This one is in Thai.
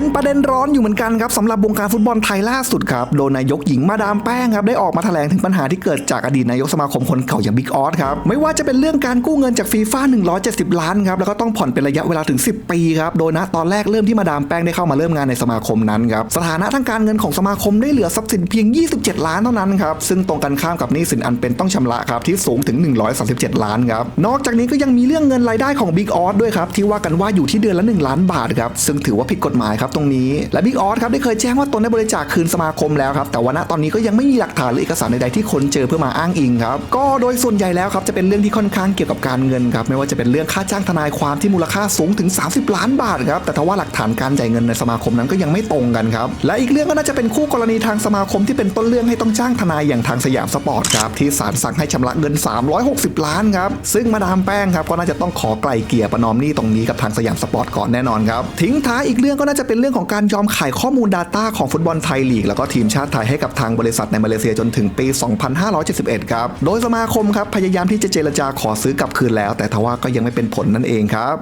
เป็นประเด็นร้อนอยู่เหมือนกันครับสำหรับวงการฟุตบอลไทยล่าสุดครับโดยนายกหญิงมาดามแป้งครับได้ออกมาแถลงถึงปัญหาที่เกิดจากอดีตนายกสมาคมคนเก่าอย่างบิ๊กออสครับไม่ว่าจะเป็นเรื่องการกู้เงินจากฟีฟ่า170 ล้านครับแล้วก็ต้องผ่อนเป็นระยะเวลาถึง 10 ปีครับโดยณตอนแรกเริ่มที่มาดามแป้งได้เข้ามาเริ่มงานในสมาคมนั้นครับสถานะทางการเงินของสมาคมได้เหลือทรัพย์สินเพียง 27 ล้านเท่านั้นครับซึ่งตรงกันข้ามกับหนี้สินอันเป็นต้องชำระครับที่สูงถึง 137 ล้านครับนอกจากนี้ก็ยังมีเรื่องเงินรายได้ของบิ๊กออสด้วยครับที่ว่ากันว่าอยู่ที่เดือนละ 1 ล้านบาทครับซึ่งถือว่าผิดกฎหมายครับตรงนี้ และบิ๊กออสครับได้เคยแจ้งว่าตนได้บริจาคคืนสมาคมแล้วครับ แต่ว่าณตอนนี้ก็ยังไม่มีหลักฐานหรือเอกสารใดๆที่คนเจอเพื่อมาอ้างอิงครับ ก็โดยส่วนใหญ่แล้วครับจะเป็นเรื่องที่ค่อนข้างเกี่ยวกับการเงินครับ ไม่ว่าจะเป็นเรื่องค่าจ้างทนายความที่มูลค่าสูงถึง 30 ล้านบาทครับ แต่ทว่าหลักฐานการจ่ายเงินในสมาคมนั้นก็ยังไม่ตรงกันครับ และอีกเรื่องก็น่าจะเป็นคู่กรณีทางสมาคมที่เป็นต้นเรื่องให้ต้องจ้างทนายอย่างทางสยามสปอร์ตครับที่ศาลสั่งให้ชำระเงิน 360 ล้านครับซึ่งมาดามแป้งครับก็น่าจะต้องขอไกลเกลี่ยประนอมหนี้ตรงนี้กับทางสยามสปอร์ตก่อนแน่นอนครับทิ้งท้ายอีกเรื่องก็น่าจะเป็นเรื่องของการยอมขายข้อมูล Data ของฟุตบอลไทยลีก แล้วก็ทีมชาติไทยให้กับทางบริษัทในมาเลเซียจนถึงปี 2571 ครับ โดยสมาคมครับพยายามที่จะเจรจาขอซื้อกลับคืนแล้ว แต่ทว่าก็ยังไม่เป็นผลนั่นเองครับ